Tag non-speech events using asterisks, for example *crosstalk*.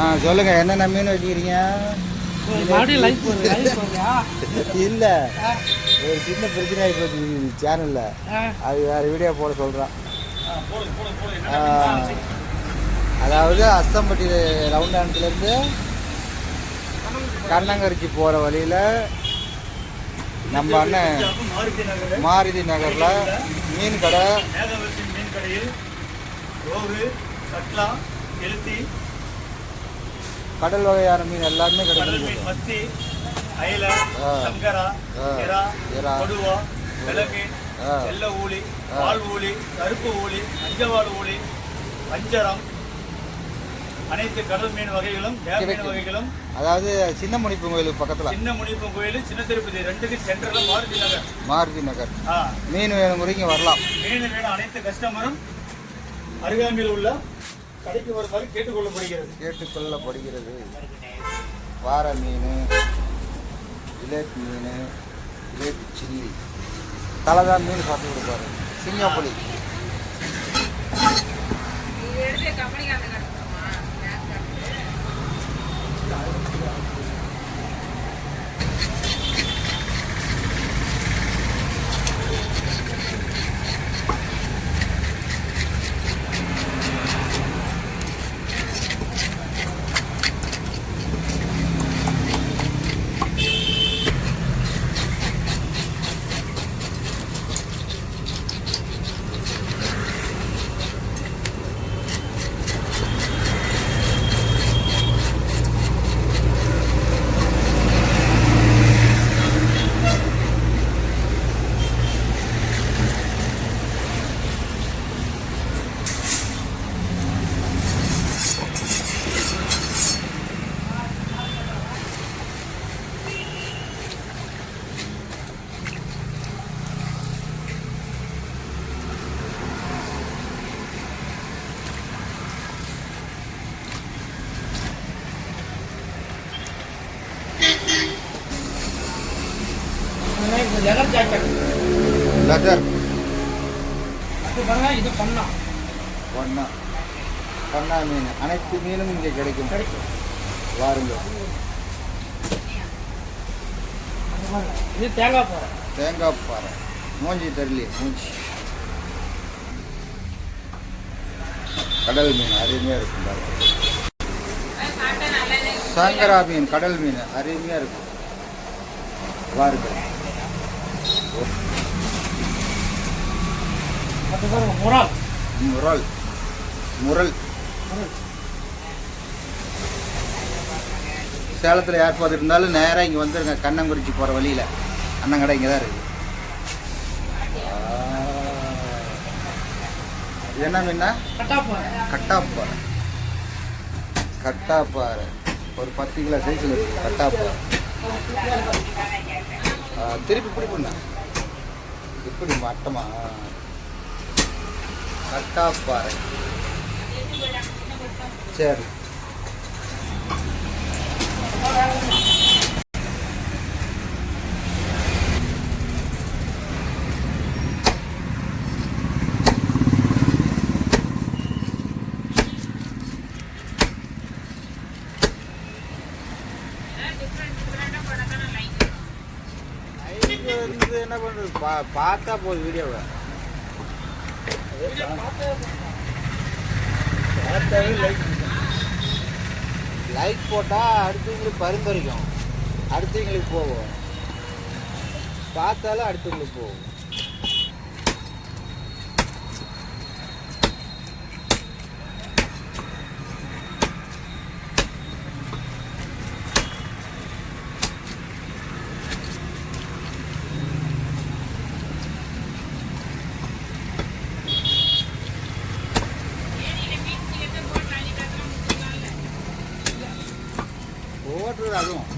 ஆ சொல்லுங்க என்னென்ன மீன் வச்சுக்கிறீங்க? *laughs* இல்ல. ஒரு சின்ன பிரச்சனை ஆகி போச்சு சேனல்ல அது வேற வீடியோ போட சொல்றான். ஆ, அதாவது அஸ்தம்பட்டி ரவுண்டானத்துலேருந்து கண்ணங்கரிச்சி போகிற வழியில் நம்ம அண்ணன் மாருதி நகர் மாருதி நகரில் மீன் கடை. மீன் கடையில் ரோகு கட்லா கெளுத்தி கடல் வகையான மீன் எல்லாமே மீன் மத்தி அயல. சங்கரா. கொடுவா வெள்ளமீன் ஆ. வெள்ள ஆ. பால் ஊளி கருப்பு ஊளி மஞ்சவாடு ஊளி வஞ்சரம் அனைத்து கடல் மீன் வகைகளும் மீன் கிடைக்கும். வகைகளும் அதாவது சின்ன மணிப்பு கோயிலுக்கு பக்கத்தில் சின்ன முனிப்பம் கோயில் சின்ன திருப்பதி ரெண்டுக்கு சென்டர்ல மாருதி நகர் மாருதி நகர். மீன் வேணுங்கிறீங்க வரலாம் மீன் வேணும் அனைத்து கஸ்டமரும் அருகாமையில் உள்ள கடைக்கு வருமாறு கேட்டுக்கொள்ளப்படுகிறது. கேட்டுக்கொள்ளப்படுகிறது. வார மீன் ஜிலேபி மீன் ஜிலேபி சில்லி. தலைதான் மீன் சாப்பிட்டு கொடுப்பாரு. சிங்கப்புலி லெதர் ஜாக்கெட் லெதர் அது பாருங்க இது பண்ணா. பண்ணா. பண்ணா மீன். அனைத்து மீனும் இங்கே கிடைக்கும். கிடைக்கும். வாருங்கள் இது தேங்காய் போகிற தேங்காய் பாறை. மூஞ்சி தரலி மூஞ்சி. கடல் மீன் அருமையாக இருக்கும் பாருங்க. சங்கரா மீன் கடல் மீன் அருமையாக இருக்கும். வாருங்கள் முரல். முரல். சேலத்தில் ஏற்பாடு இருந்தாலும் நேராக இங்கே வந்துருங்க கண்ணங்குறிச்சி போகிற வழியில். அண்ணன் கடை இங்கே தான் இருக்குது என்ன மீன்னா கட்டாப்பாறை. கட்டாப்பாறை. ஒரு பத்து கிலோ சைஸில் இருக்குது கட்டாப்பாறை. திருப்பி இப்படி பண்ண இப்படி மட்டமா? கட்டாப்பாறை. சரி. இருந்து என்ன பண்ணுறது பா பார்த்தா போதும் வீடியோவை. லைக் போட்டால் அடுத்தவங்களுக்கு பரிந்துரைக்கும். அடுத்தவங்களுக்கு போகும். பார்த்தாலும் அடுத்தவங்களுக்கு போகும். ஓட்டுறது அதுவும்